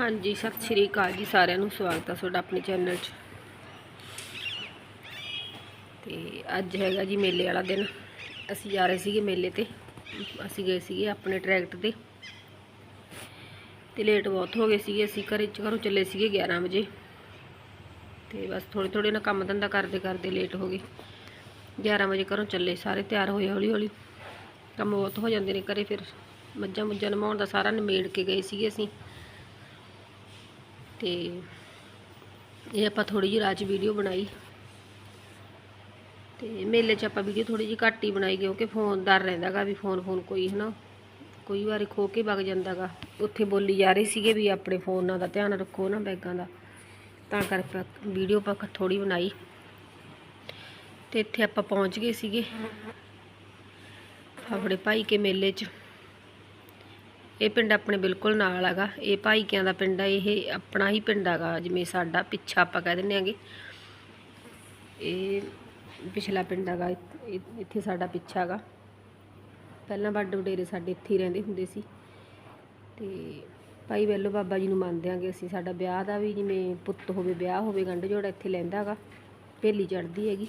ਹਾਂਜੀ, ਸਤਿ ਸ਼੍ਰੀ ਅਕਾਲ ਜੀ, ਸਾਰਿਆਂ ਨੂੰ ਸਵਾਗਤ ਹੈ ਤੁਹਾਡਾ ਆਪਣੇ ਚੈਨਲ 'ਚ। ਤੇ ਅੱਜ ਹੈਗਾ ਜੀ ਮੇਲੇ ਵਾਲਾ ਦਿਨ। ਅਸੀਂ ਜਾ ਰਹੇ ਸੀਗੇ ਮੇਲੇ ਤੇ। ਅਸੀਂ ਗਏ ਸੀਗੇ ਆਪਣੇ ਟਰੈਕਟਰ ਤੇ। ਤੇ ਲੇਟ ਬਹੁਤ ਹੋ ਗਏ ਸੀਗੇ, ਅਸੀਂ ਘਰੇ ਘਰੋਂ ਚੱਲੇ ਸੀਗੇ 11 ਵਜੇ। ਤੇ ਬਸ ਥੋੜੇ ਥੋੜੇ ਨਾ ਕੰਮ ਧੰਦਾ ਕਰਦੇ ਕਰਦੇ ਲੇਟ ਹੋ ਗਏ। 11 ਵਜੇ ਘਰੋਂ ਚੱਲੇ, ਸਾਰੇ ਤਿਆਰ ਹੋਏ ਹੌਲੀ ਹੌਲੀ। ਕੰਮ ਬਹੁਤ ਹੋ ਜਾਂਦੇ ਨੇ ਘਰੇ ਫਿਰ। ਮੱਝਾਂ ਮੁੱਝਾਂ ਨਮਾਉਣ ਦਾ ਸਾਰਾ ਨਿਮੇੜ ਕੇ ਗਏ ਸੀਗੇ ਅਸੀਂ। ਤੇ ਇਹ ਆਪਾਂ ਥੋੜੀ ਜਿਹੀ ਰਾਤ 'ਚ ਵੀਡੀਓ ਬਣਾਈ। ਤੇ ਮੇਲੇ 'ਚ ਆਪਾਂ ਵੀਡੀਓ ਥੋੜੀ ਜਿਹੀ ਘੱਟ ਹੀ ਬਣਾਈ, ਕਿਉਂਕਿ ਫੋਨ ਡਰ ਰਹਿੰਦਾਗਾ ਵੀ ਫੋਨ ਫੋਨ ਕੋਈ, ਹਨਾ? ਕੋਈ ਵਾਰੀ ਖੋ ਕੇ ਵਗ ਜਾਂਦਾਗਾ ਉੱਥੇ ਬੋਲੀ ਜਾ ਰਹੀ ਸੀਗੇ ਵੀ ਆਪਣੇ ਫੋਨਾਂ ਦਾ ਧਿਆਨ ਰੱਖੋ ਨਾ ਬੈਗਾਂ ਦਾ। ਤਾਂ ਕਰਕੇ ਵੀਡੀਓ ਆਪਾਂ ਥੋੜੀ ਬਣਾਈ। ਤੇ ਇੱਥੇ ਆਪਾਂ ਪਹੁੰਚ ਗਏ ਸੀਗੇ। ਆਪਣੇ ਭਾਈ ਕੇ ਮੇਲੇ 'ਚ। ਇਹ ਪਿੰਡ ਆਪਣੇ ਬਿਲਕੁਲ ਨਾਲ ਹੈਗਾ। ਇਹ ਭਾਈਕਿਆਂ ਦਾ ਪਿੰਡ ਹੈ ਇਹ ਆਪਣਾ ਹੀ ਪਿੰਡ ਹੈਗਾ, ਜਿਵੇਂ ਸਾਡਾ ਪਿੱਛਾ ਆਪਾਂ ਕਹਿ ਦਿੰਦੇ ਆਂਗੇ ਇਹ ਪਿਛਲਾ ਪਿੰਡ ਹੈਗਾ ਇੱਥੇ ਸਾਡਾ ਪਿੱਛਾ ਹੈਗਾ। ਪਹਿਲਾਂ ਵੱਡ ਵਡੇਰੇ ਸਾਡੇ ਇੱਥੇ ਹੀ ਰਹਿੰਦੇ ਹੁੰਦੇ ਸੀ। ਤੇ ਭਾਈ ਵੈਲੋ ਬਾਬਾ ਜੀ ਨੂੰ ਮੰਨਦੇ ਆਂਗੇ ਅਸੀਂ, ਸਾਡਾ ਵਿਆਹ ਦਾ ਵੀ ਜਿਵੇਂ ਪੁੱਤ ਹੋਵੇ, ਵਿਆਹ ਹੋਵੇ, ਗੰਢ ਜੋੜਾ ਇੱਥੇ ਲੈਂਦਾ ਹੈਗਾ। ਭੇਲੀ ਚੜਦੀ ਹੈਗੀ।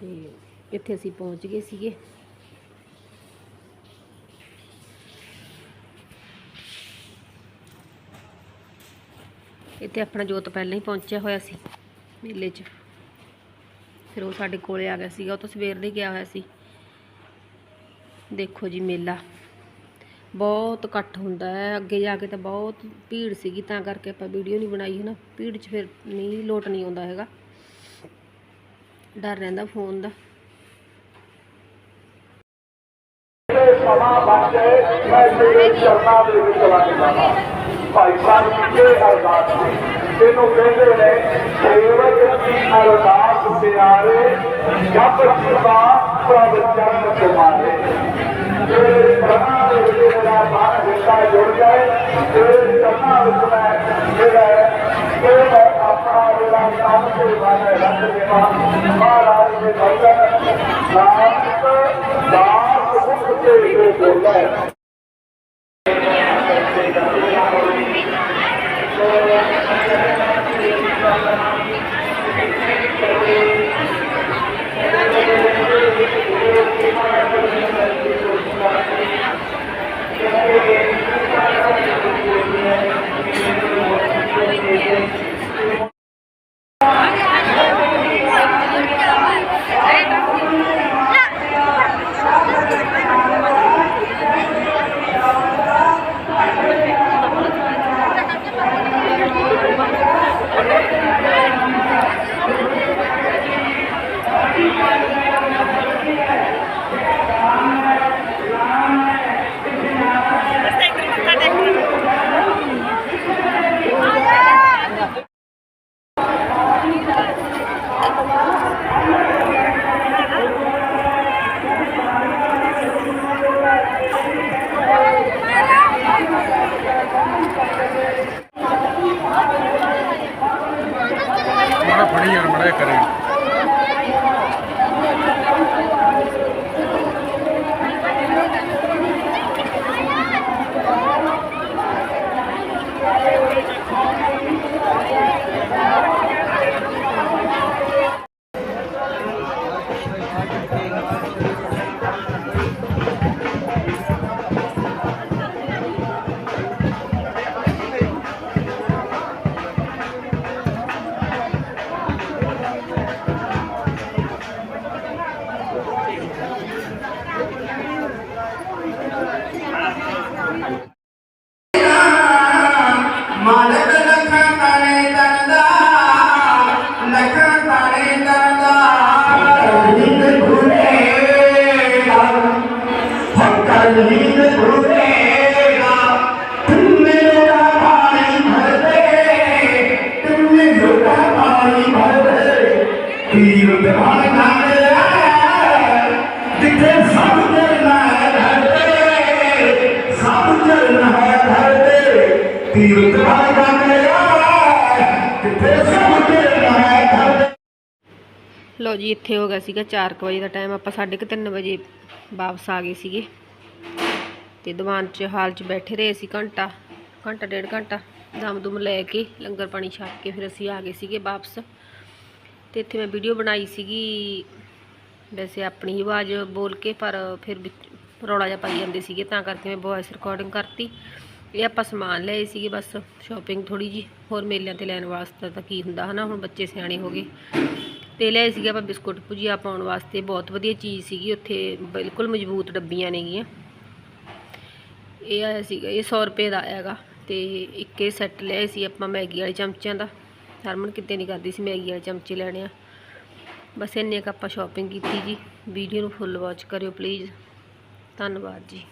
ਤੇ ਇੱਥੇ ਅਸੀਂ ਪਹੁੰਚ ਗਏ ਸੀਗੇ। ਇੱਥੇ ਆਪਣਾ ਜੋਤ ਪਹਿਲਾਂ ਹੀ ਪਹੁੰਚਿਆ ਹੋਇਆ ਸੀ, ਮੇਲੇ 'ਚ। ਫਿਰ ਉਹ ਸਾਡੇ ਕੋਲੇ ਆ ਗਿਆ ਸੀਗਾ, ਉਹ ਤਾਂ ਸਵੇਰ ਦੇ ਗਿਆ ਹੋਇਆ ਸੀ। ਦੇਖੋ ਜੀ ਮੇਲਾ। ਬਹੁਤ ਇਕੱਠ ਹੁੰਦਾ ਹੈ, ਅੱਗੇ ਜਾ ਕੇ ਤਾਂ ਬਹੁਤ ਭੀੜ ਸੀਗੀ, ਤਾਂ ਕਰਕੇ ਆਪਾਂ ਵੀਡੀਓ ਨਹੀਂ ਬਣਾਈ ਹੈ ਨਾ ਭੀੜ 'ਚ ਫਿਰ ਨਹੀਂ, ਲੋਟ ਨਹੀਂ ਆਉਂਦਾ ਹੈਗਾ। ਡਰ ਰਹਿੰਦਾ ਫੋਨ ਦਾ। ਸਮਾਂ ਬਣ ਗਏ ਮੈਂ ਤੇਰੇ ਚਰਨਾਂ ਦੇ ਵਿੱਚ ਲੱਗ ਜਾਵਾਂ। ਭਾਈ ਸਾਹਿਬ ਜੀ ਦੇ ਅਰਦਾਸ ਸੀ ਇਹਨੂੰ ਕਹਿੰਦੇ ਨੇ ਸੇਵਕ ਦੀ ਅਰਦਾਸ ਪਿਆਰੇ ਜਪ ਸਦਾ ਪ੍ਰਭ ਚਰਨ ਤੁਮਾਰੇ ਤੇਰੇ ਚਰਨਾਂ ਦੇ ਵਿੱਚ ਮੇਰਾ ਮਨ ਹਿੱਸਾ ਜੁੜ ਜਾਏ ਤੇਰੇ ਚਰਨਾਂ ਵਿੱਚ ਮੈਂ ਜਿਹੜਾ ਇਹ ਮੈਂ ਆਪਣਾ ਜਿਹੜਾ ਕੰਮ ਤੇ ਮਨ ਰੱਖ ਦੇਵਾਂ ਮਹਾਰਾਜ ਦੇ ਭਗਤ ਨਾਨਕ ਦਾਸ ਮੁਖ ਤੇ ਇਹ ਬੋਲੇ மட பனியர் மடைய கருவி ਤੀਰਥ ਭਾਗਾ ਮੇਰਾ ਕਿੱਥੇ ਸਭ ਜਲਨਾ ਹੈ ਧਰਤੇ ਲਓ ਜੀ, ਇੱਥੇ ਹੋ ਗਿਆ ਸੀਗਾ 4 ਵਜੇ ਦਾ ਟਾਈਮ ਆਪਾਂ 3:30 ਵਜੇ ਵਾਪਸ ਆ ਗਏ ਸੀਗੇ। ਤੇ ਦੀਵਾਨ 'ਚ ਹਾਲ 'ਚ ਬੈਠੇ ਰਹੇ ਸੀ ਘੰਟਾ ਘੰਟਾ ਡੇਢ ਘੰਟਾ, ਦਮ ਦੁਮ ਲੈ ਕੇ, ਲੰਗਰ ਪਾਣੀ ਛਕ ਕੇ ਫਿਰ ਅਸੀਂ ਆ ਗਏ ਸੀਗੇ ਵਾਪਸ। ਤੇ ਇੱਥੇ ਮੈਂ ਵੀਡੀਓ ਬਣਾਈ ਸੀਗੀ, ਵੈਸੇ ਆਪਣੀ ਹੀ ਆਵਾਜ਼ ਬੋਲ ਕੇ, ਪਰ ਫਿਰ ਰੌਲਾ ਜਿਹਾ ਪਾਈ ਜਾਂਦੇ ਸੀਗੇ, ਤਾਂ ਕਰਕੇ ਮੈਂ ਵੌਇਸ ਰਿਕਾਰਡਿੰਗ ਕਰਤੀ। ਇਹ ਆਪਾਂ ਸਮਾਨ ਲਏ ਸੀਗੇ ਬਸ ਸ਼ਾਪਿੰਗ ਥੋੜੀ ਜੀ ਹੋਰ ਮੇਲਿਆਂ ਤੇ ਲੈਣ ਵਾਸਤੇ ਤਾਂ ਕੀ ਹੁੰਦਾ ਹਨਾ, ਹੁਣ ਬੱਚੇ ਸਿਆਣੇ ਹੋ ਗਏ। ਤੇ ਲਏ ਸੀਗੇ ਆਪਾਂ ਬਿਸਕੁਟ ਭੁਜੀਆ ਪਾਉਣ ਵਾਸਤੇ, ਬਹੁਤ ਵਧੀਆ ਚੀਜ਼ ਸੀਗੀ ਉੱਥੇ, ਬਿਲਕੁਲ ਮਜ਼ਬੂਤ ਡੱਬੀਆਂ ਨੇਗੀਆਂ। ਇਹ ਆਇਆ ਸੀਗਾ, ਇਹ 100 ਰੁਪਏ ਦਾ ਆਇਆਗਾ ਤੇ ਇੱਕ ਇਹ ਸੈੱਟ ਲਿਆ ਸੀ ਆਪਾਂ ਮੈਗੀ ਵਾਲੇ ਚਮਚਿਆਂ ਦਾ। ਹਰਮਨ ਕਿਤੇ ਨਹੀਂ ਕਰਦੀ ਸੀ ਮੈਗੀ ਵਾਲੇ ਚਮਚੇ ਲੈਣੇ ਆ। ਬਸ ਇੰਨੇ ਕੁ ਆਪਾਂ ਸ਼ਾਪਿੰਗ ਕੀਤੀ ਜੀ। ਵੀਡੀਓ ਨੂੰ ਫੁੱਲ ਵਾਚ ਕਰਿਓ ਪਲੀਜ਼ ਧੰਨਵਾਦ ਜੀ।